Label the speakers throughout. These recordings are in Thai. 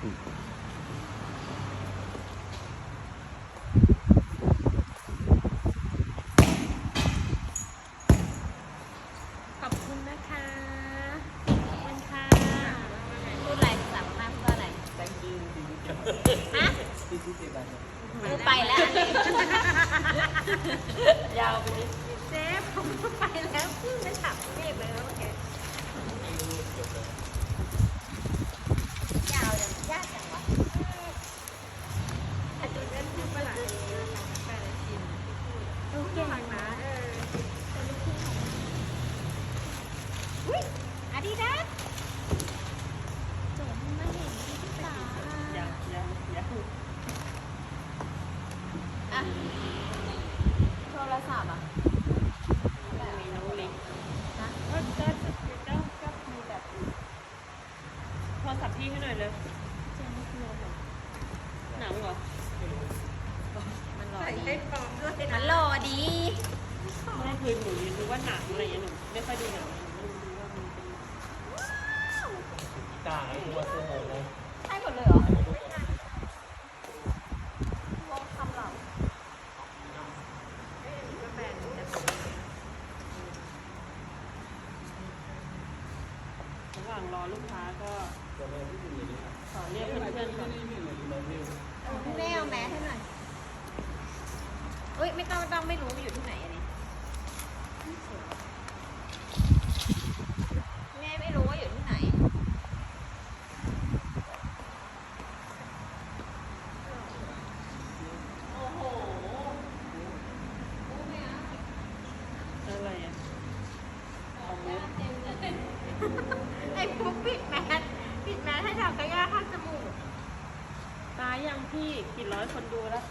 Speaker 1: ขอบคุณนะคะขอบคุณค่ะพูดอะไรสั่งมาพูดว่าอะไร
Speaker 2: thank you
Speaker 1: ฮะ
Speaker 2: ที่ที่เจ็บไป
Speaker 1: เออไปแล้วอันนี้
Speaker 2: ยาวไปนิด
Speaker 1: เจ๊ผมไปแล้วเพิ่งได้ถักเมฆเลยแล้วโอเคยาวอย่างยากจังวะอาจจะเล่นที่ประหลาดไปเลยชิมดูเก่งนะเอออุ้ยอาดิดาสเจ๋งมาเห็นที่ตา
Speaker 2: ยังยังยัง
Speaker 1: อะโทรศัพท์อะ
Speaker 2: มีน้องเล็ก
Speaker 1: นะ
Speaker 2: ก็ก็ก็ก็มีแบบโทรศัพท์พี่ให้หน่อยเลย
Speaker 1: เจนนี่คืออะไร
Speaker 2: หนังเหรอ
Speaker 1: มันหล่อ
Speaker 3: ใส่
Speaker 1: ดี
Speaker 3: ให้ปลอมด้วย
Speaker 1: มั
Speaker 3: นะ
Speaker 1: นหล่อดี
Speaker 2: ไม่คือหนูยังรู้ว่าหนังอะไรอย่างเงี้ยหนูไม่ค่อยดูหนังหนูไม่รู้ว่ามันเป็น
Speaker 4: ตายตัวเสื้อโมงเลย
Speaker 1: ใช่หมดเลยเหรอวงคำเหล่า
Speaker 3: ก็แบนจะ
Speaker 2: รอลูกค้าก็ขอเรียกเพื่อนๆก่อน
Speaker 1: พี่แม่เอาแมสให้หน่อยเอ้ยไม่ต้องไม่ต้องไม่รู้ว่าอยู่ที่ไหนอันนี้แม่ไม่รู้ว่าอยู่ที่ไหน โอ้โหรู้ไหมอะ
Speaker 2: อะไรอะเอามุก
Speaker 1: ไอ้ปุ๊บปิดแมสปิดแมสให้ทำกระยาข้างจมูก
Speaker 2: ตายยังพี่กี่ร้อยคนดูแล้ว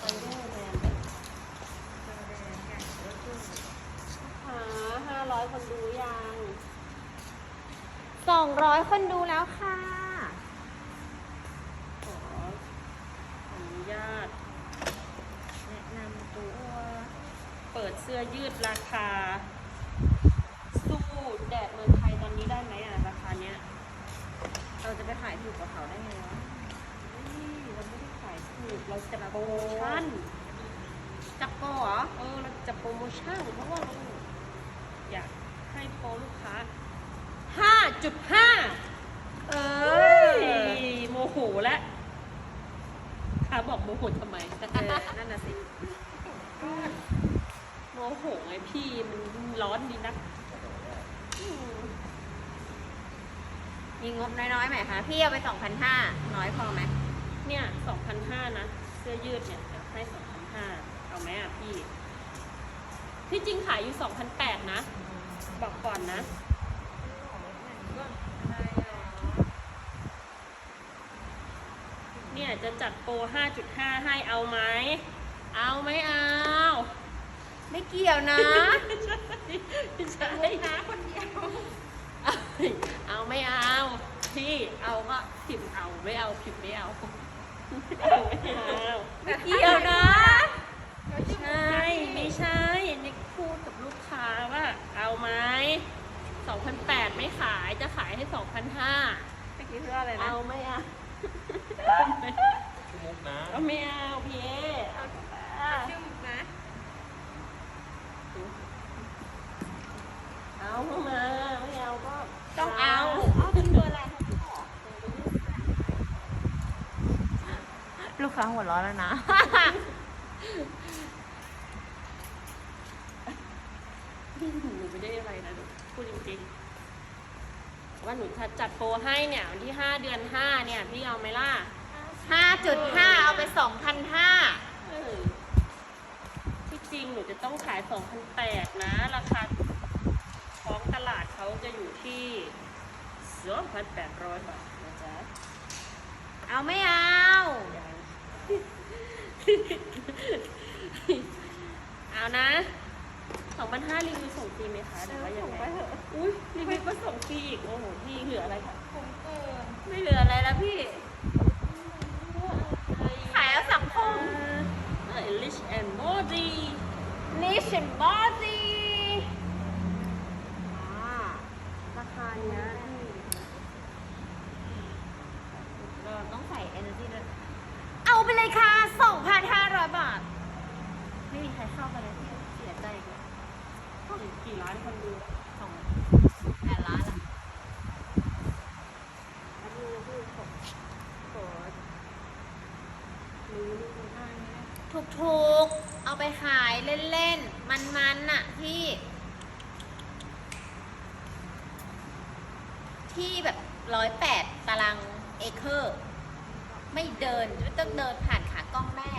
Speaker 2: ไปเดอร์แมนหาห้าร้อยคนดูยัง
Speaker 1: ส อยคนดูแล้วค่ะ
Speaker 2: ขออนุญาต
Speaker 1: แนะนำตัว
Speaker 2: เปิดเสื้อยืดราคา สู้แดดเมืองไทยตอนนี้ได้ไหมอะราคาเนี้ย
Speaker 1: เราจะไปขายถูกกว่าเขาได้ไงวะ
Speaker 2: เฮ้ยเราไม่ได้ขายถูก เราจะโปรโมชั่น
Speaker 1: จับโปรเหรอ
Speaker 2: เออ เราจะโปรโมชั่นเพราะว่าเราอยากให้โปรลูกค้า 5.5
Speaker 1: เอ
Speaker 2: เฮ้ยโมโหแล้วค้าบอกโมโหทำไม
Speaker 1: เออนั่นน่ะสิ
Speaker 2: โมโหไงพี่มันร้อนดีนักอืม
Speaker 1: มีงบน้อยๆไหมคะ พี่เอาไปสองพันห้าน้อยพอไหม
Speaker 2: เนี่ย 2,500 นะ เสื้อยืดเนี่ยเดี๋ยวให้ 2,500 เอาไหมอะพี่ ที่จริงขายอยู่ 2,800 นะ บอกก่อนนะ เนี่ยจะจัดโปร 5.5 ให้เอาไหม เอาไหมเอา
Speaker 1: ไม่เกี่ยวนะ
Speaker 2: ไม่ใช่
Speaker 1: ลูกค้าคนเดียว
Speaker 2: เอาไม่เอาพี่เอาก็พิมพ์เอาไม่เอาพิมพ์ไม่เอาเอาไม่เอา
Speaker 1: ไม่เกี่ยวนะ
Speaker 2: ใช่ไม่ใช่นี่พูดกับลูกค้าว่า เอาไหม2,800ไม่ขายจะขายให้2,500
Speaker 1: เมื่อกี้พูดว่าอะไรนะ
Speaker 2: เอาไม่เอา
Speaker 4: ชั่วโมงนะ
Speaker 2: เอาไม่เอาพี่เอ
Speaker 3: ชื่อนะ
Speaker 2: เอาเข้ามาไม่เอาก็
Speaker 1: ต้องเอาเอาเป็นตัวอะไรลูกค้าหัวร้อนแล้วนะ
Speaker 2: พี่หนูไม่ได้อะไรนะพูดจริงๆ ว่าหนูจะจัดโปรให้เนี่ยวันที่ห้าเดือนห้าเนี่ย พี่เอาไหมล่ะ
Speaker 1: ห้าจุดห้าเอาไปสองพันห้า
Speaker 2: เออที่จริงหนูจะต้องขายสองพันแปดนะ ราคาท้องตลาดเขาจะอยู่ที่สองพันแปดร้อยบาทนะจ๊ะ
Speaker 1: เอาไม่เอา
Speaker 2: ยังเอานะสอง พันห้ารีวิวส่งฟรีไหมคะหรือว่ายังไงอุ้ยรีวิวก็ส่งฟรีอีกโอ้โหพี่เหลืออะไรคะ
Speaker 1: ไม่เหลืออะไรแล้วพี่ ขายเอาสังคม
Speaker 2: เออ Rich and Morty
Speaker 1: Rich and Body อ่า
Speaker 3: นี่ด้วย
Speaker 1: เอาไปเลยค่ะ 2,500 บาท ไม่มีใครเข้ามาเลยที่เสียใจเลย
Speaker 2: กี่ล้านคนดู
Speaker 1: สองแปดล้านอะ
Speaker 2: อันนี้คือขอขอรู้นี่คือห้างนะ
Speaker 1: ถูกๆ เอาไปขายเล่นๆ มันๆน่ะพี่ ที่แบบ ร้อยแปดตารางเอเคอร์ ไม่เดินไม่ต้องเดินผ่านขากล้องแม่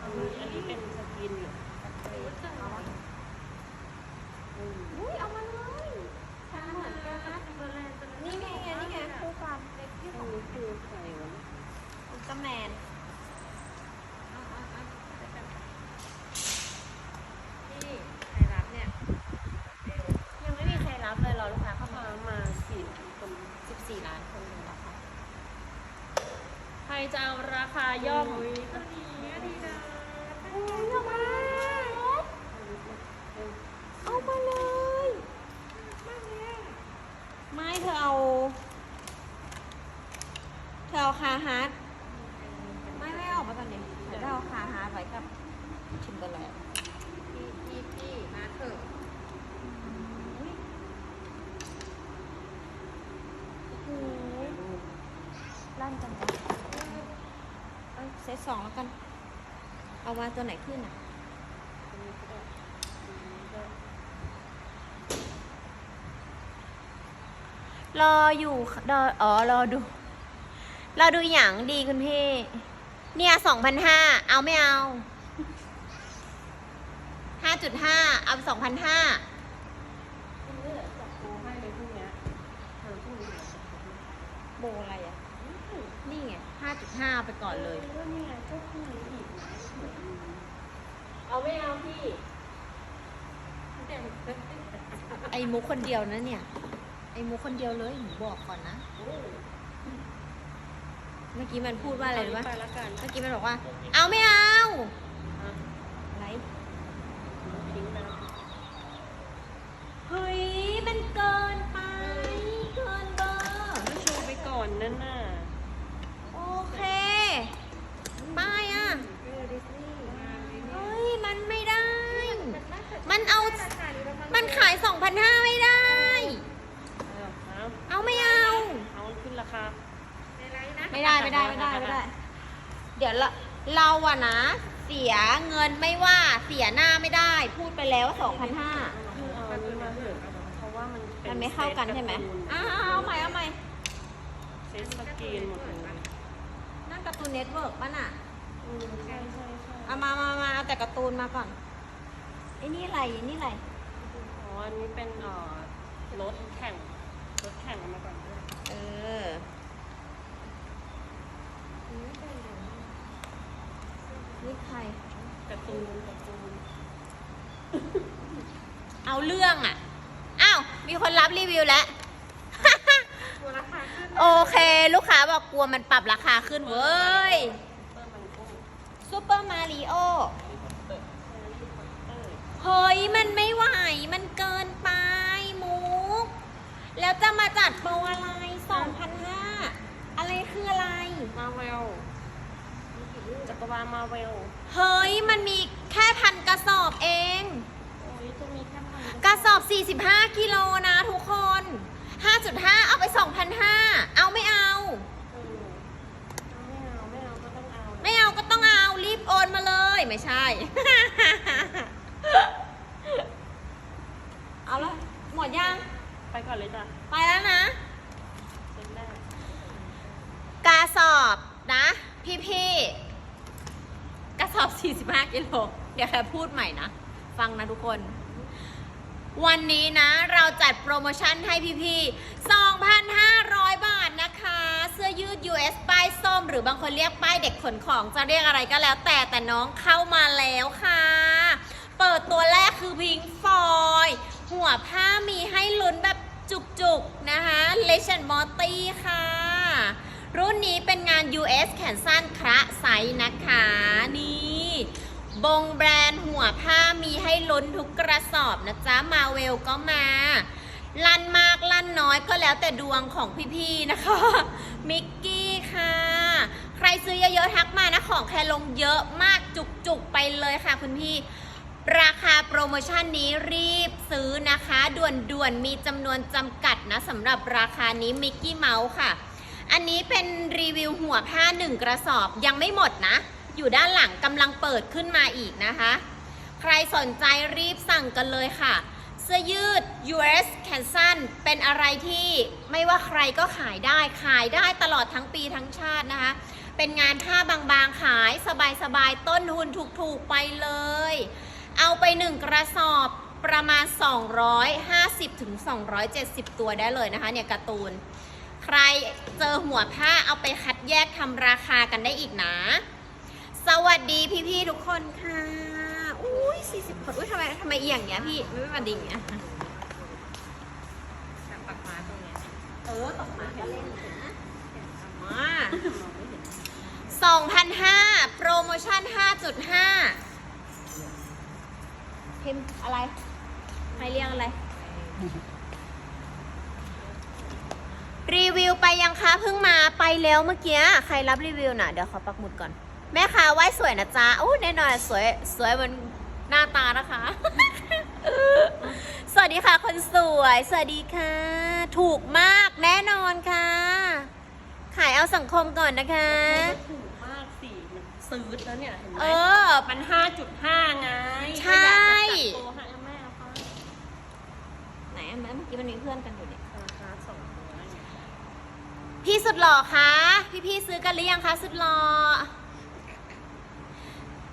Speaker 2: อันนี้อันนี้เป็นสกินเหรออืม
Speaker 1: อุ้ยเอามาเลยทำเหมือนกันนี่ไงไงนี่ไงคู่กันเล็กที่
Speaker 2: อั
Speaker 1: ข
Speaker 2: น
Speaker 1: อง
Speaker 2: นี้คือใครวะ
Speaker 1: อุลตร้าแมน
Speaker 3: นี่ใครรับเนี่ย
Speaker 1: ยังไม่มีใครรับเลยรอลูกค้าเข้า
Speaker 2: เข้า
Speaker 1: มา
Speaker 2: มามาสี่คน
Speaker 1: 14 ล้านคนเลยแล้วค่ะ
Speaker 2: ใคร จะเอาราคาย่อม
Speaker 3: ตัวนี้ดีนะ
Speaker 1: โอ้ยเอามาเอามาเลย ไม่เธอเอา เธอเอาคาฮาร์ดไม่ไม่เอาออกมาตอนนี้เดี๋ยวเธอเอาคาฮาร์ดไว้กับชิมเบอร์แลนด์
Speaker 3: พี่พี่พี่มาเถอะ
Speaker 1: โอ้โหลั่นจังวะเอาเซต สองแล้วกัน เอามาตัวไหนขึ้นอะรออยู่ค่ะรออ๋อ รอดู รอดูอย่างดีคุณพี่ เนี่ยสองพันห้า เอาไม่เอา ห้าจุดห้า เอาสองพันห้า
Speaker 2: คุณเลือกจับโบให้เลยพรุ่งเนี้ยเธอพรุ่งนี้เดี๋ยวจับโบให้
Speaker 1: โบอะไรอะ นี่ไงห้าจุดห้าไปก่อนเลย
Speaker 2: ก็นี่ไงก็พรุ่งนี้อีกนะเอาไม่เอาพี่
Speaker 1: ไอ้มุกคนเดียวนะเนี่ย ไอ้มุกคนเดียวเลยหนูบอกก่อนนะ เมื่อกี้มันพูดว่าอะไรรู้ปะ
Speaker 2: ไปละกัน
Speaker 1: เมื่อกี้มันบอกว่า เอาไม่เอา
Speaker 2: อะ
Speaker 1: อะไร
Speaker 2: ทิ้งไปแล้ว
Speaker 1: เฮ้ย มันเกินไป เกินเบอร์
Speaker 2: ก็โชว์ไปก่อนนั่นน่ะ
Speaker 1: โอเคป้ายอะ
Speaker 3: เออดิสนีย์งานนี้เนี่ย
Speaker 1: เฮ้ย มันไม่ได้
Speaker 3: มันน่าจะ
Speaker 1: มันเอา
Speaker 3: ขายดีแล้ว
Speaker 1: มันขาย 2,500 ไม่ได้
Speaker 2: เอาเอา
Speaker 1: เอาไม่เอา
Speaker 2: เอาขึ้นรา คา
Speaker 3: ในไลน์นะ
Speaker 1: ไม่ได้ไม่ได้ไม่ได้ไม่ได้ เดี๋ยวเราเราอะนะ เสียเงินไม่ว่าเสียหน้าไม่ได้ พูดไปแล้ว2,500
Speaker 2: เอาอันนี้มาเถอะเพราะว่ามันป็
Speaker 1: มันไม่เข้ากันใช่ไหมอ้าวเอาใหม่เอาใหม่
Speaker 2: เซตสกรีนหมดเลย
Speaker 1: นั่นการ์ตูนเน็ตเวิร์กป่ะน่ะ
Speaker 2: อืมใช่ใช่ใช่
Speaker 1: เอามามามาเอาแต่การ์ตูนมาก่อนไอ้นี่อะไรไอ้นี่อะไร
Speaker 2: อ๋ออันนี้เป็นเอ่อรถแข่งรถแข่งกันมาก่อนด้วย
Speaker 1: เออนี่ใคร
Speaker 2: การ์ตูนการ์ตูน
Speaker 1: เอาเรื่องอะ อ้าว มีคนรับรีวิวแล้ว
Speaker 3: ตัวราคาขึ้น
Speaker 1: โอเค ลูกค้าบอกกลัวมันปรับราคาขึ้นเว้ย
Speaker 2: เตอร์มันกุ้ง
Speaker 1: ซูเปอร์มาริโอ
Speaker 2: เตอร์
Speaker 1: เฮ้ย มันไม่ไหว มันเกินไปมุก แล้วจะมาจัดโปรอะไร 2,500อะไรคืออะไร
Speaker 2: มาเวลจักรวาลมาเวล
Speaker 1: เฮ้ย มันมีแค่พันกระสอบเอง
Speaker 2: โอ้ยจะมีแค่พัน
Speaker 1: กระสอบ 45 กิโลนะทุกคน 5.5 เอาไป 2,500 เอาไม่เอา
Speaker 2: เออไม่เอาไม่เอาก็ต้องเอา
Speaker 1: ไม่เอาก็ต้องเอารีบโอนมาเลย ไม่ใช่ เอาละหมดยัง
Speaker 2: ไปก่อนเลยจ้ะ
Speaker 1: ไปแล้วนะ
Speaker 2: เซ็นแรก
Speaker 1: กระ สอบนะพี่ๆกระสอบ 45 กิโลเดี๋ยวแค่พูดใหม่นะ ฟังนะทุกคน วันนี้นะเราจัดโปรโมชั่นให้พี่ๆ2,500 บาทนะคะ เสื้อยืด US ป้ายส้ม หรือบางคนเรียกป้ายเด็กขนของจะเรียกอะไรก็แล้ว แต่แต่น้องเข้ามาแล้วค่ะ เปิดตัวแรกคือพิงฟอยหัวผ้ามีให้ลุ้นแบบจุกๆ นะคะเลชันมอตตี้ค่ะ รุ่นนี้เป็นงาน US แขนสั้นคระไซส์นะคะ นี่บงแบรนด์หัวผ้ามีให้ล้นทุกกระสอบนะจ๊ะ มาเวลก็มา ลั่นมากลั่นน้อยก็แล้วแต่ดวงของพี่ๆนะคะ มิกกี้ค่ะ ใครซื้อเยอะๆทักมานะของแคลงเยอะมากจุกๆ ไปเลยค่ะคุณพี่ ราคาโปรโมชั่นนี้รีบซื้อนะคะ ด่วนๆ มีจำนวนจำกัดนะสำหรับราคานี้มิกกี้เมาส์ค่ะ อันนี้เป็นรีวิวหัวผ้าหนึ่งกระสอบยังไม่หมดนะ อยู่ด้านหลังกำลังเปิดขึ้นมาอีกนะคะ ใครสนใจรีบสั่งกันเลยค่ะ เสื้อยืด US แขนสั้นเป็นอะไรที่ไม่ว่าใครก็ขายได้ขายได้ตลอดทั้งปีทั้งชาตินะคะ เป็นงานผ้าบางๆขายสบายๆต้นทุนถูกๆไปเลย เอาไปหนึ่งกระสอบประมาณ 250ถึง270 ตัวได้เลยนะคะเนี่ยการ์ตูน ใครเจอหัวผ้าเอาไปคัดแยกทำราคากันได้อีกนะ สวัสดีพี่ๆทุกคนค่ะอุ้ย40คนอุ้ยทำไมทำไมเอียงเงี้ยพี่ไม่ไม่มาดิ่งเงี้ย
Speaker 3: แบบปักมาตรงเนี้ย
Speaker 1: เออตกมาแค่เล่นนะมา
Speaker 2: มองไม่เห็น
Speaker 1: 2,500โปรโมชั่น5.5พิมพ์อะไรให้เรียกอะไร รีวิวไปยังคะเพิ่งมาไปแล้วเมื่อกี้ใครรับรีวิวน่ะ เดี๋ยวขอปักหมุดก่อน แม่ค้าไหว้สวยนะจ๊ะอู้แน่นอนสวยสวยเหมันหน้าตานะคะ สวัสดีค่ะ คนสวย สวัสดีค่ะ ถูกมากแน่นอนค่ะ ขายเอาสังคมก่อนนะคะ
Speaker 2: มันถูกมากสิมันซื้อแล้วเนี่ย เห็นไหม
Speaker 1: เออ
Speaker 2: มันห้าจุดห้าไง
Speaker 1: ใช่
Speaker 2: ก็อยากจะจัดโปรให้แม่เอาไป
Speaker 1: ไหนอันนั้นเมื่อกี้มันมีเพื่อนกันอยู่เนี่ย
Speaker 2: ราคาสองร้อย
Speaker 1: พี่สุดหล่อคะพี่พี่ซื้อกันหรือยังคะสุดหล่อ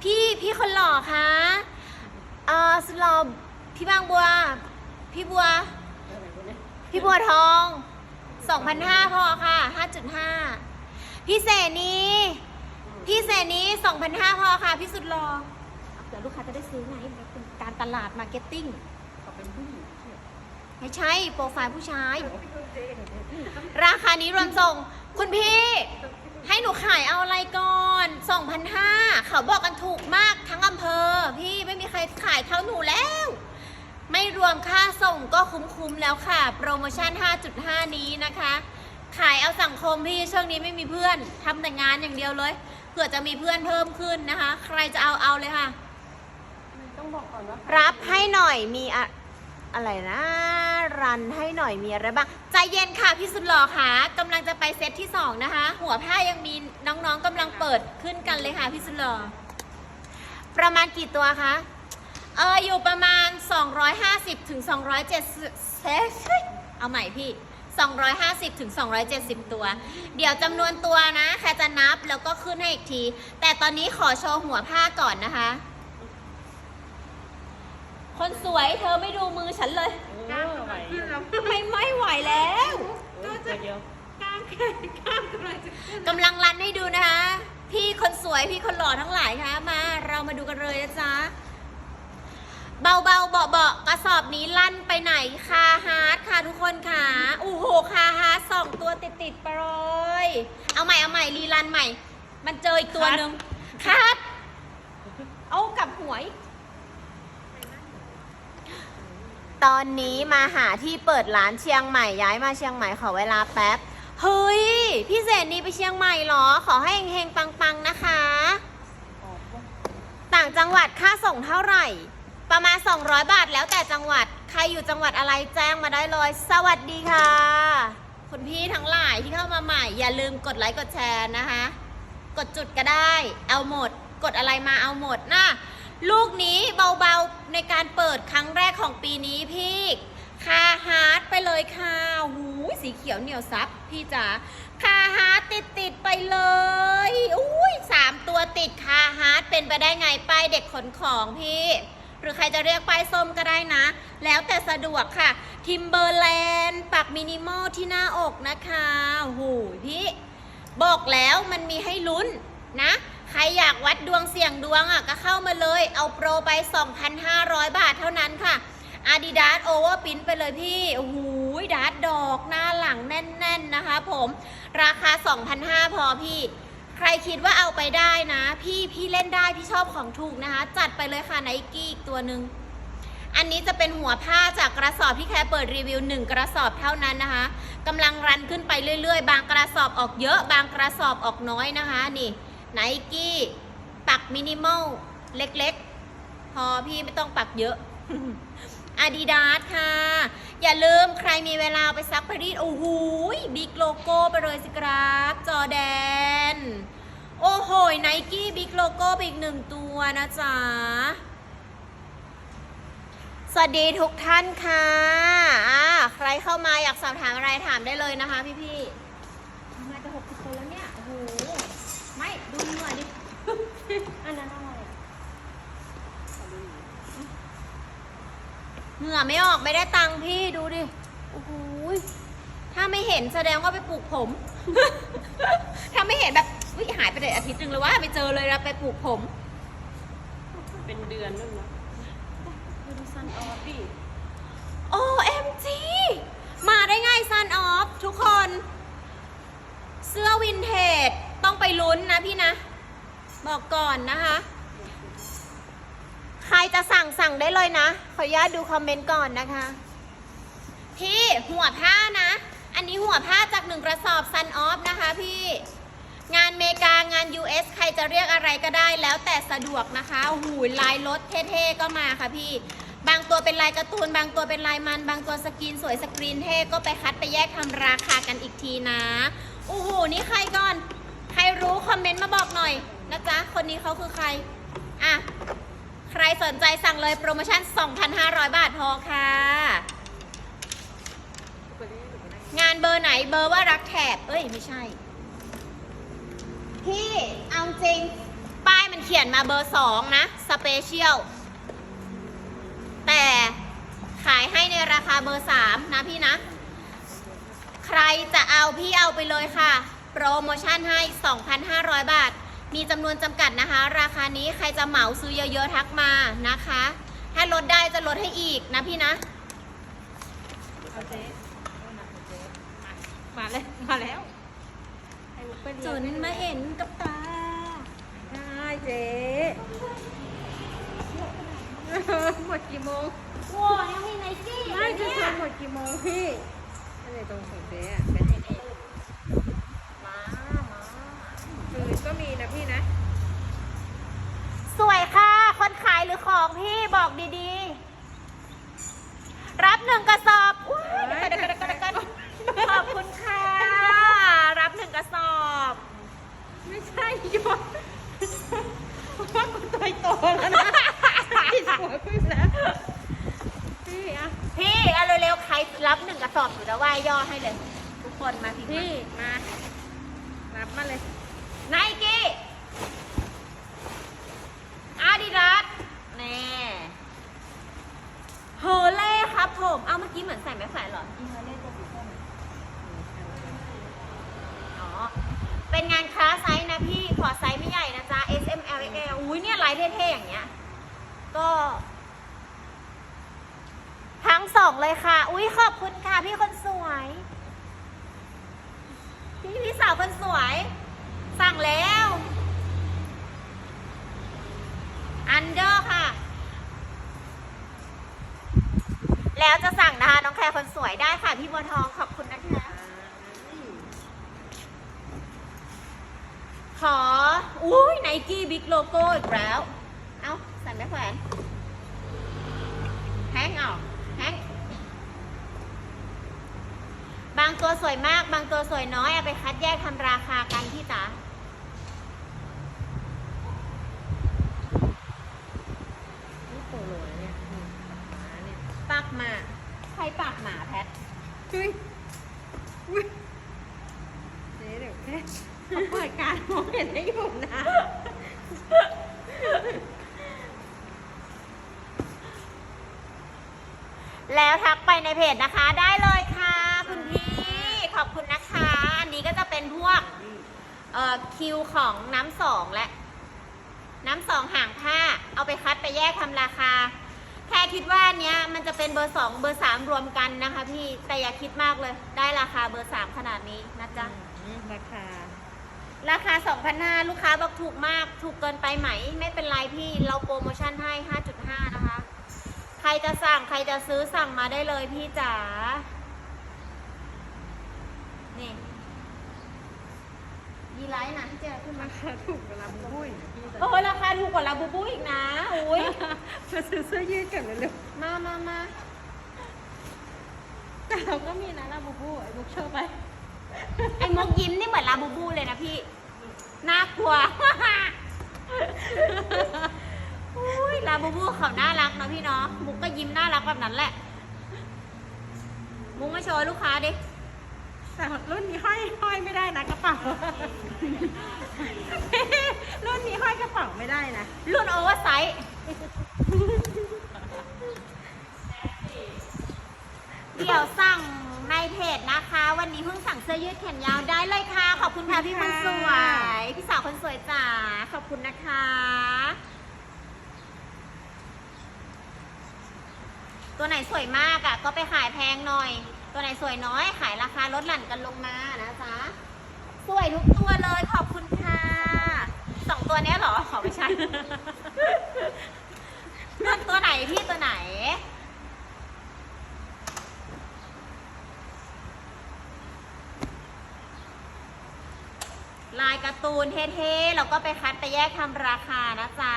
Speaker 1: พี่พี่คนหล่อคะเออสุดหล่อพี่บางบัว พี่บัว
Speaker 2: อะไรวะเนี่ย
Speaker 1: พี่บัวทอง2,500พอค่ะ5.5พี่เสนีพี่เสนี2,500พอค่ะ พี่สุดหล่อเดี๋ยวลูกค้าจะได้ซื้อไงมันเป็นการตลาดมาร์เก็ตติ้ง
Speaker 2: เขาเป็นผู้หญิงใช่ ไหม
Speaker 1: ไม่ใช่โปรไฟล์ผู้ชาย ราคานี้รวมส่ง คุณพี่ ให้หนูขายเอาอะไรก่อน2,500เขาบอกกันถูกมากทั้งอำเภอ พี่ไม่มีใครขายเท่าหนูแล้ว ไม่รวมค่าส่งก็คุ้มๆแล้วค่ะ โปรโมชั่น 5.5 นี้นะคะ ขายเอาสังคมพี่ช่วงนี้ไม่มีเพื่อนทำแต่งานอย่างเดียวเลยเผื่อจะมีเพื่อนเพิ่มขึ้นนะคะ ใครจะเอาเอาเลยค่ะ
Speaker 2: ต้องบอกก่อนว่า
Speaker 1: รับให้หน่อยมีอะอะไรนะ รันให้หน่อยมีอะไรบ้างใจเย็นค่ะพี่สุดหล่อค่ะกำลังจะไปเซตที่ 2 นะคะ หัวผ้ายังมีน้องๆกำลังเปิดขึ้นกันเลยค่ะพี่สุดหล่อประมาณกี่ตัวคะเอออยู่ประมาณ 250ถึง270เฮ้ยเอาใหม่พี่ 250ถึง270 ตัว เดี๋ยวจำนวนตัวนะแค่จะนับแล้วก็ขึ้นให้อีกที แต่ตอนนี้ขอโชว์หัวผ้าก่อนนะคะ คนสวยเธอไม่ดูมือฉันเลย
Speaker 2: กล้ามไหว
Speaker 3: ขึ้นแล้ว
Speaker 1: ไม่ไม่ไหวแล้ว
Speaker 2: ตัวเดียว
Speaker 3: กล้ามแขนกล้ามกำลังจะขึ้น
Speaker 1: กำลังรันให้ดูนะคะ พี่คนสวยพี่คนหล่อทั้งหลายคะมาเรามาดูกันเลยนะจ๊ะเบาๆเบาๆกระสอบนี้ลั่นไปไหนคาฮาร์ดค่ะทุกคนค่ะโอ้โหคาฮาร์ดสองตัวติดๆไปเลยเอาใหม่เอาใหม่รีรันใหม่ มันเจออีกตัวหนึ่งคัดเอากลับหัวอีก ตอนนี้มาหาที่เปิดร้านเชียงใหม่ย้ายมาเชียงใหม่ขอเวลาแป๊บ เฮ้ย พี่เสนีไปเชียงใหม่เหรอ ขอให้เฮงๆปังๆนะคะ ต่างจังหวัดค่าส่งเท่าไหร่ ประมาณ 200 บาทแล้วแต่จังหวัด ใครอยู่จังหวัดอะไรแจ้งมาได้เลย สวัสดีค่ะ คุณพี่ทั้งหลายที่เข้ามาใหม่ อย่าลืมกดไลค์กดแชร์นะคะ กดจุดก็ได้ เอาหมด กดอะไรมาเอาหมดนะ ลูกนี้เบาๆในการเปิดครั้งแรกของปีนี้พี่คาฮาร์ดไปเลยค่ะหูสีเขียวเหนียวซับพี่จ๋าคาฮาร์ดติดติดๆไปเลยอุ้ยสามตัวติดคาฮาร์ดเป็นไปได้ไงป้ายเด็กขนของพี่ หรือใครจะเรียกป้ายส้มก็ได้นะ แล้วแต่สะดวกค่ะทิมเบอร์แลนด์ปักมินิมอลที่หน้าอกนะคะโอ้โหพี่ บอกแล้วมันมีให้ลุ้นนะ ใครอยากวัดดวงเสี่ยงดวงอะก็เข้ามาเลย เอาโปรไป 2,500 บาทเท่านั้นค่ะ Adidas Overprint ไปเลยพี่โอ้โหดาร์ดดอกหน้าหลังแน่น ๆนะคะ ผมราคา 2,500 พอพี่ ใครคิดว่าเอาไปได้นะ พี่พี่เล่นได้พี่ชอบของถูกนะคะ จัดไปเลยค่ะไนกี้อีกตัวหนึ่งอันนี้จะเป็นหัวผ้าจากกระสอบที่แค่เปิดรีวิว 1 กระสอบเท่านั้นนะคะกำลังรันขึ้นไปเรื่อย ๆ บางกระสอบออกเยอะ บางกระสอบออกน้อยนะคะนี่ ไนกี้ปักมินิมอลเล็กๆ พอพี่ไม่ต้องปักเยอะอาดิดาสค่ะ อย่าลืมใครมีเวลาไปซักไปรีด โอ้โหบิ๊กโลโก้ไปเลยสิครับจอแดน โอ้โหไนกี้บิ๊กโลโก้ไปอีกหนึ่งตัวนะจ๊ะ สวัสดีทุกท่านค่ะใครเข้ามาอยากสอบถามอะไรถามได้เลยนะคะพี่พี่ๆมาจะหกสิบคนแล้วเนี่ย โอ้โห ไม่ดูเหงื่อดิ
Speaker 2: อันนั้นอะไรอะขอดูหน่อย
Speaker 1: เหงื่อไม่ออกไม่ได้ตังค์พี่ดูดิโอ้โหยถ้าไม่เห็นแสดงว่าไปปลูกผม ถ้าไม่เห็นแบบวิหายไปเลยอาทิตย์หนึ่งเลยว่าไปเจอเลยแล้วไปปลูกผม
Speaker 2: เป็นเดือนนึงนะดูดูซันออฟดิ
Speaker 1: OMG มาได้ไงซันออฟทุกคน เสื้อวินเทจต้องไปลุ้นนะพี่นะ บอกก่อนนะคะใค รจะสั่งสั่งได้เลยนะ ขออนุญาตดูคอมเมนต์ก่อนนะคะ พี่หัวผ้านะ อันนี้หัวผ้าจากหนึ่งกระสอบซันออฟนะคะพี่ งานเมกางาน US ใครจะเรียกอะไรก็ได้แล้วแต่สะดวกนะคะหูลายรถเท่ๆก็มาค่ะพี่ บางตัวเป็นลายการ์ตูน บางตัวเป็นลายมัน บางตัวสกรีนสวยสกรีนเท่ก็ไปคัดไปแยกทำราคากันอีกทีนะโอ้โหนี่ใครก่อน ใครรู้คอมเมนต์มาบอกหน่อยนะจ๊ะ คนนี้เขาคือใคร อะ ใครสนใจสั่งเลยโปรโมชั่น 2,500 บาทพอค่ะ งานเบอร์ไหนเบอร์ว่ารักแถบ เอ้ย ไม่ใช่ พี่เอาจริง ป้ายมันเขียนมาเบอร์สองนะ สเปเชียล แต่ขายให้ในราคาเบอร์สามนะพี่นะ ใครจะเอาพี่เอาไปเลยค่ะ โปรโมชั่นให้ 2,500 บาท มีจำนวนจำกัดนะคะ ราคานี้ใครจะเหมาซื้อเยอะๆทักมานะคะ ถ้าลดได้จะลดให้อีกนะพี่นะ
Speaker 3: เอาเจ๊เอาหนักเอาเจ๊มามาเลยมาแล้วให้วุ้นไปเรีย
Speaker 1: จนมาเห็นกับตา
Speaker 3: ได้เจ๊หมดกี่โมง
Speaker 1: ว้าวยังมีไนกี้
Speaker 3: ไม่จะ
Speaker 1: เนี่ย
Speaker 3: ทำหมดกี่โมงพี่ไม่ได้ตรงของเจ๊อะเป็นที่นี่
Speaker 1: มามา
Speaker 3: คืน ก็มีนะพี่นะ
Speaker 1: สวยค่ะ คนขายหรือของพี่บอกดีๆ รับหนึ่งกระสอบอุ๊ยเดี๋ยวก่อนเดี๋ยวก่อนเดี๋ยวก่อนเดี๋ยวก่อนขอบคุณค่ะ รับหนึ่งกระสอบ
Speaker 3: ไม่ใช่ยอดเพราะว่ากูตัวโตแล้วนะผิดหัวขึ้นแล้วพี่อะ
Speaker 1: พี่เอาเร็วๆใครรับหนึ่งกระสอบอยู่แล้วว่าย่อให้เลย ทุกคนมาพี่
Speaker 3: พี่มา รับมาเลย
Speaker 1: ไนกี้อาดิดาสแน่เฮอเล่ครับผม เอาเมื่อกี้เหมือนใส่แม็กแฝนเหรออีเฮอเล่ตัวสีส้มอ๋อ เป็นงานคลาสไซส์นะพี่ ขอไซส์ไม่ใหญ่นะจ๊ะ S M L X L อุ้ยเนี่ยลายเท่ๆอย่างเงี้ย ก็ทั้งสองเลยค่ะ อุ้ยขอบคุณค่ะพี่คนสวย พี่พี่สาวคนสวย สั่งแล้ว อันเดอร์ค่ะ แล้วจะสั่งนะคะ น้องแคร์คนสวยได้ค่ะ พี่บัวทองขอบคุณนะคะ ขอ อุ้ยไนกี้บิ๊กโลโก้อีกแล้ว เอาใส่แม่แขวนแฮงเอาแฮงบางตัวสวยมาก บางตัวสวยน้อย เอาไปคัดแยกทำราคากันพี่จ๋า
Speaker 3: นี่โปโลนะเนี่ยอืมมาเนี่ย
Speaker 1: ปักห มาใครปักหมาแพท
Speaker 3: อุ้ยอุ้ยเจ๊เดี๋ยวแค่เขาเปิดการมองเห็นให้อยู่นะ
Speaker 1: แล้วทักไปในเพจนะคะได้เลยค่ะ คุณพี่ขอบคุณนะคะ อันนี้ก็จะเป็นพวกเอ่อคิวของน้ำสองและ น้ำสองห่างผ้า เอาไปคัดไปแยกทำราคา แค่คิดว่าอันเนี้ยมันจะเป็นเบอร์สองเบอร์สามรวมกันนะคะพี่แต่อย่าคิดมากเลย ได้ราคาเบอร์สามขนาดนี้นะจ๊ะ
Speaker 3: อืมราคา
Speaker 1: ราคา2,500ลูกค้าบอกถูกมาก ถูกเกินไปไหม ไม่เป็นไรพี่เราโปรโมชั่นให้ 5.5 นะคะรจะสั่งใครจะซื้อสั่งมาได้เลยพี่จ๋านี่ยี ไลท์นะพี่เจขึ้นมา
Speaker 3: ราคาถูกกว่าลาบูบูอีกนะพี่
Speaker 1: โอ้ยราคาถูกกว่าลาบูบูอีกนะอุ้ย
Speaker 3: มาซื้อเสื้อยืดกันเร็ว
Speaker 1: มามามา
Speaker 3: ๆแต่เราก็มีนะลาบูบูไอ้บุ๊กเชอร์ไป
Speaker 1: ไอ้มกยิ้มนี่เหมือนลาบูบูเลยนะพี่ น่ากลัว อุ้ยลาบูบูเขาน่ารักเนาะพี่เนาะมุกก็ยิ้มน่ารักแบบนั้นแหละ มุกมาโชว์ลูกค้าดิ
Speaker 3: แต่รุ่นนี้ห้อยห้อยไม่ได้นะกระเป๋า รุ่นนี้ห้อยกระเป๋าไม่ได้นะ
Speaker 1: รุ่นโอเวอร์ไซส์เดี๋ยวสั่งในเพจนะคะ วันนี้เพิ่งสั่งเสื้อยืดแขนยาวได้เลยค่ะ ขอบคุณค่ะพี่คนสวย พี่สาวคนสวยจ๋าขอบคุณนะคะตัวไหนสวยมากอะ่ะ ก็ไปขายแพงหน่อย ตัวไหนสวยน้อยขายราคาลดหลั่นกันลงมานะจ๊ะสวยทุกตัวเลยขอบคุณค่ะสองตัวนี้เหรอขอไม่ใช่เลือกตัวไหนพี่ตัวไหนลายการ์ตูนเท่ๆ เราก็ไปคัดไปแยกทำราคานะจ๊ะ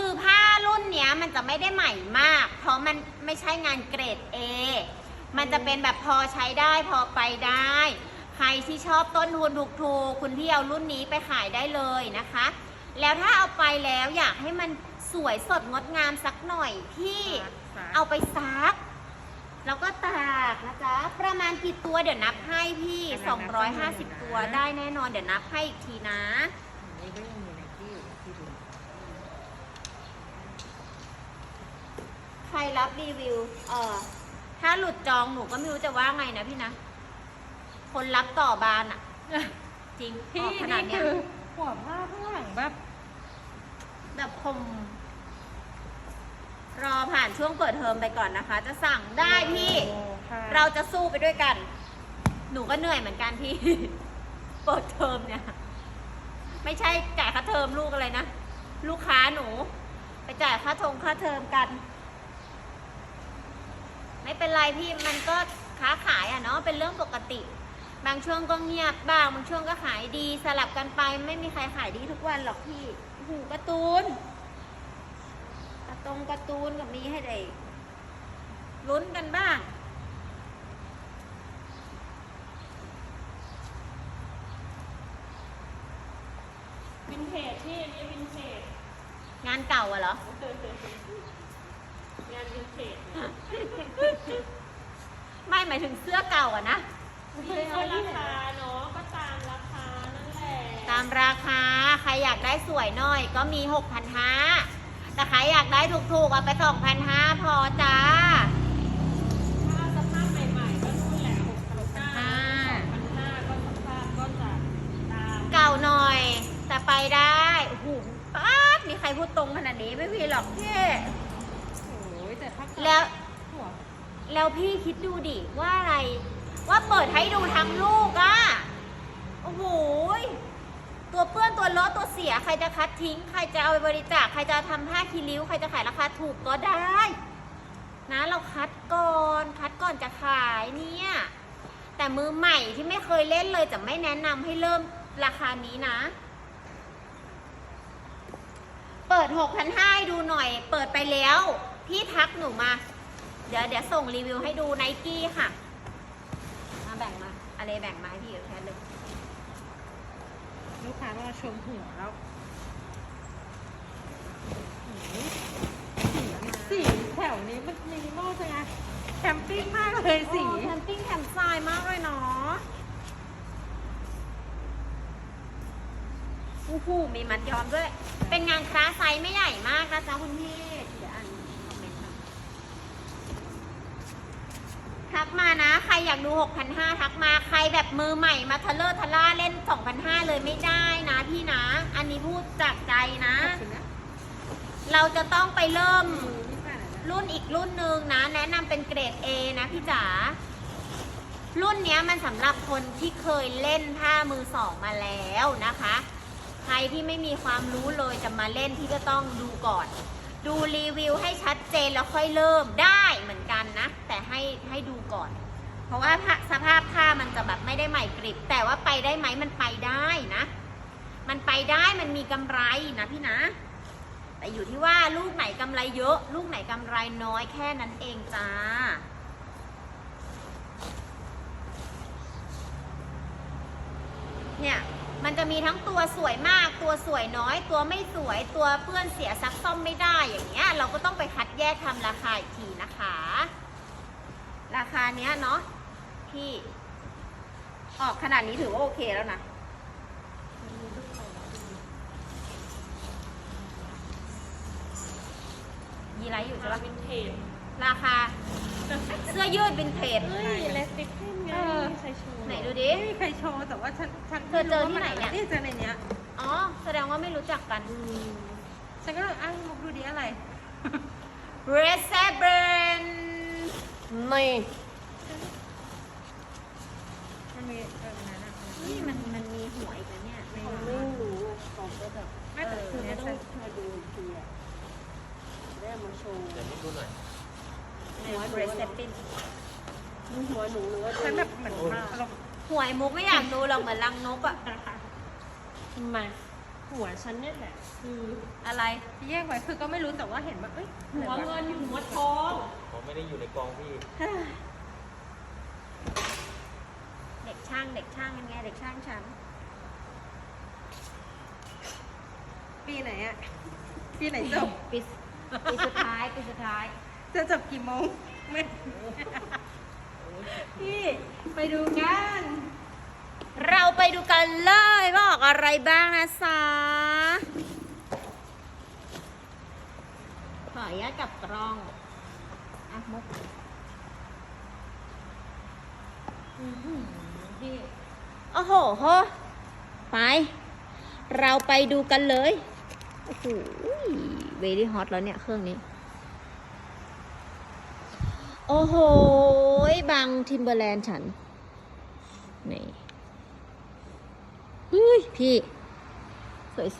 Speaker 1: คือผ้ารุ่นเนี้ยมันจะไม่ได้ใหม่มาก เพราะมันไม่ใช่งานเกรด A มันจะเป็นแบบพอใช้ได้พอไปได้ ใครที่ชอบต้นทุนถูกๆคุณพี่เอารุ่นนี้ไปขายได้เลยนะคะ แล้วถ้าเอาไปแล้วอยากให้มันสวยสดงดงามสักหน่อยพี่
Speaker 3: ซัก
Speaker 1: เอาไปซัก แล้วก็ตากนะจ๊ะ ประมาณกี่ตัวเดี๋ยวนับให้พี่ 250 ตัวได้แน่นอนเดี๋ยวนับให้อีกทีนะ
Speaker 3: อันนี้ก็ยังมีไนกี้อยู่ที่ดู
Speaker 1: ใค รรับรีวิว เออถ้าหลุดจองหนูก็ไม่รู้จะว่าไงนะพี่นะ คนรับต่อบานอะจริง
Speaker 3: พี่
Speaker 1: ออกขนาด
Speaker 3: นี่
Speaker 1: เนี้ย
Speaker 3: คือหัวผ้าข้างหลังแบบ
Speaker 1: แบบคม รอผ่านช่วงเปิดเทอมไปก่อนนะคะ จะสั่งได้พี่
Speaker 3: โอ้ค่ะ
Speaker 1: เราจะสู้ไปด้วยกัน หนูก็เหนื่อยเหมือนกันพี่ เปิดเทอมเนี่ย ไม่ใช่จ่ายค่าเทอมลูกอะไรนะ ลูกค้าหนู ไปจ่ายค่าทงค่าเทอมกัน ไม่เป็นไรพี่มันก็ค้าขายอะเนาะเป็นเรื่องปกติ บางช่วงก็เงียบบ้างบางช่วงก็ขายดีสลับกันไป ไม่มีใครขายดีทุกวันหรอกพี่โอ้โหูการ์ตูนการ์ตรงการ์ตูนก็มีให้ได้ลุ้นกันบ้าง
Speaker 2: วินเทจที่อันนี้วินเทจ
Speaker 1: งานเก่าอะเหรอ
Speaker 2: งานวินเทจเนี่ย
Speaker 1: ไม่หมายถึงเสื้อเก่าอะนะ
Speaker 2: มีก็ราคาเนาะก็ตามราคานั่นแหละ
Speaker 1: ตามราคาใครอยากได้สวยหน่อย ก็มี6,500แต่ใครอยากได้ถูกๆเอาไป2,500พอจ้า
Speaker 2: ถ้าสภาพใหม่ๆก็นู่นแหละหกพันห้าสองพันห้าก็สภาพก็จะตาม
Speaker 1: เก่าหน่อย แต่ไปได้โอ้โหป๊าดมีใครพูดตรงขนาดนี้ไม่มีหรอกพี่
Speaker 3: โอ้ย แล้
Speaker 1: ว แล้วพี่คิดดูดิว่าอะไร ว่าเปิดให้ดูทั้งลูกอะโอ้โหตัวเปื้อนตัวเลอะตัวเสียใครจะคัดทิ้ง ใครจะเอาไปบริจาคใครจะทำผ้าคีริ้วใครจะขายราคาถูกก็ได้ นะเราคัดก่อนคัดก่อนจะขายเนี่ย แต่มือใหม่ที่ไม่เคยเล่นเลยจะไม่แนะนำให้เริ่มราคานี้นะ เปิด6,500ให้าดูหน่อย เปิดไปแล้ว พี่ทักหนูมา เดี๋ยวเดี๋ยวส่งรีวิวให้ดูไนกี้ค่ะ มาแบ่งมา อะไรแบ่งมาให้พี่กับแคทเลย
Speaker 3: ลูกค้ามาชมหัวแล้วโอ้ยสีแถวนี้มันมินิมอลจังไงแคมปิ้งมากเลยสี
Speaker 1: โอ้แคมปิ้งแคมป์ทรายมากเลยเนาะอู้หูมีมัดย้อมด้วย เป็นงานคลาสไซส์ไม่ใหญ่มากนะจ๊ะคุณพี่ เดี๋ยวอ่านคอมเมนต์มา ทักมานะ ใครอยากดู 6,500 ทักมา ใครแบบมือใหม่มาทะเลอร์ทะล่าเล่น 2,500 เลยไม่ได้นะพี่นะ อันนี้พูดจากใจนะ
Speaker 3: ขอบคุณนะ
Speaker 1: เราจะต้องไปเริ่ม
Speaker 3: มือพี่ป้าหน่อยนะ
Speaker 1: รุ่นอีกรุ่นหนึ่งนะ แนะนำเป็นเกรด A นะพี่จ๋า รุ่นเนี้ยมันสำหรับคนที่เคยเล่นผ้ามือสองมาแล้วนะคะ ใครที่ไม่มีความรู้เลยจะมาเล่นพี่ก็ต้องดูก่อน ดูรีวิวให้ชัดเจนแล้วค่อยเริ่มได้เหมือนกันนะ แต่ให้ให้ดูก่อน เพราะว่าสภาพผ้ามันจะแบบไม่ได้ใหม่กริบ แต่ว่าไปได้ไหมมันไปได้นะ มันไปได้มันมีกำไรนะพี่นะ แต่อยู่ที่ว่าลูกไหนกำไรเยอะ ลูกไหนกำไรน้อยแค่นั้นเองจ้า เนี่ย มัน จะมีทั้งตัวสวยมาก ตัวสวยน้อย ตัวไม่สวย ตัวเปื้อนเสียซักซ่อมไม่ได้อย่างเงี้ย เราก็ต้องไปคัดแยกทำราคาอีกทีนะคะ ราคาเนี้ยเนาะพี่ออกขนาดนี้ถือว่าโอเคแล้วนะยีไรอยู่ใช่
Speaker 2: มา
Speaker 1: ปะ
Speaker 2: วินเทจ
Speaker 1: ราคา เสื้อยืดวินเทจ
Speaker 2: เฮ้ยเลสติกเพ่น ไง
Speaker 3: เออ
Speaker 2: ใส่โชว์
Speaker 1: ไหนดูดิ
Speaker 3: ไม่มีใครโชว์แต่ว่าฉันฉัน
Speaker 1: เธอเจอที่ไหนเนี่ย
Speaker 3: นี่เจอในเนี้ย
Speaker 1: อ๋อ แสดงว่าไม่รู้จักกัน
Speaker 3: ฉันก็เลยอ้าวมุกดูดิอะไร
Speaker 1: r e s e b r a n
Speaker 2: นี่
Speaker 3: มันมีเออนั้นอะ
Speaker 1: นี่มันมันมีหัวอีกแล้วเนี่ย
Speaker 3: ไม่
Speaker 2: เขา
Speaker 3: รู้
Speaker 2: ไม่รู้เขาก็แบบ
Speaker 3: ไม่แต่
Speaker 2: คื
Speaker 3: คืออ
Speaker 2: ไม่
Speaker 3: เนี่ย
Speaker 2: ต้
Speaker 3: ฉั
Speaker 2: อนงมาดูอีกทีอะได้มาโชว์
Speaker 4: เดี๋ยวนี้ดูหน่อย
Speaker 1: หัว r e s e p i n
Speaker 2: ดู หัวหนูหรือว่าดู
Speaker 3: ฉันแบบเหมือนอารมณ์
Speaker 1: หวยมุกไม่อยากดูหรอกเหมือนลังนกอะ
Speaker 2: ทำไมหัวฉันเนี่ยแหละคือ
Speaker 1: อะไร
Speaker 3: แยกไว้คือก็ไม่รู้แต่ว่าเห็นว่าเอ้ย
Speaker 2: หัวเงินหัวทอง
Speaker 4: ผมไม่ได้อยู่ในกองพี่
Speaker 1: เด็กช่างเด็กช่างเป็นไงเด็กช่างฉัน
Speaker 3: ปีไหนอะปีไหนจบ
Speaker 1: ปีปีสุดท้ายปีสุดท้าย
Speaker 3: จะจบกี่โมงไม่ พี่ไปดูกัน
Speaker 1: เราไปดูกันเลยว่าออกอะไรบ้างนะซะขออนุญาตกลับกล้องอะมุกอื้อหือพี่โอ้โหโหไป เราไปดูกันเลย โอ้โหเวลี่ฮอตแล้วเนี่ย เครื่องนี้ โอ้โหบังทิมเบอร์แลนด์ฉัน นี่เฮ้ยพี่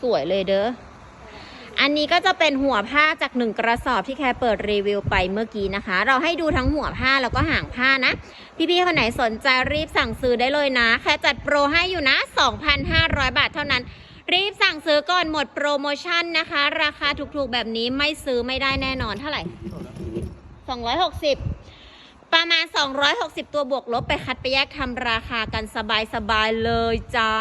Speaker 1: สวย ๆ เลยเด้อ อันนี้ก็จะเป็นหัวผ้าจากหนึ่งกระสอบที่แค่เปิดรีวิวไปเมื่อกี้นะคะ เราให้ดูทั้งหัวผ้าแล้วก็หางผ้านะ พี่ๆคนไหนสนใจรีบสั่งซื้อได้เลยนะ แค่จัดโปรให้อยู่นะ 2,500 บาทเท่านั้นรีบสั่งซื้อก่อนหมดโปรโมชั่นนะคะ ราคาถูกๆแบบนี้ไม่ซื้อไม่ได้แน่นอนเท่าไหร่ 260 ประมาณ 260 ตัวบวกลบไปคัดไปแยกทำราคากันสบายๆเลยจ้า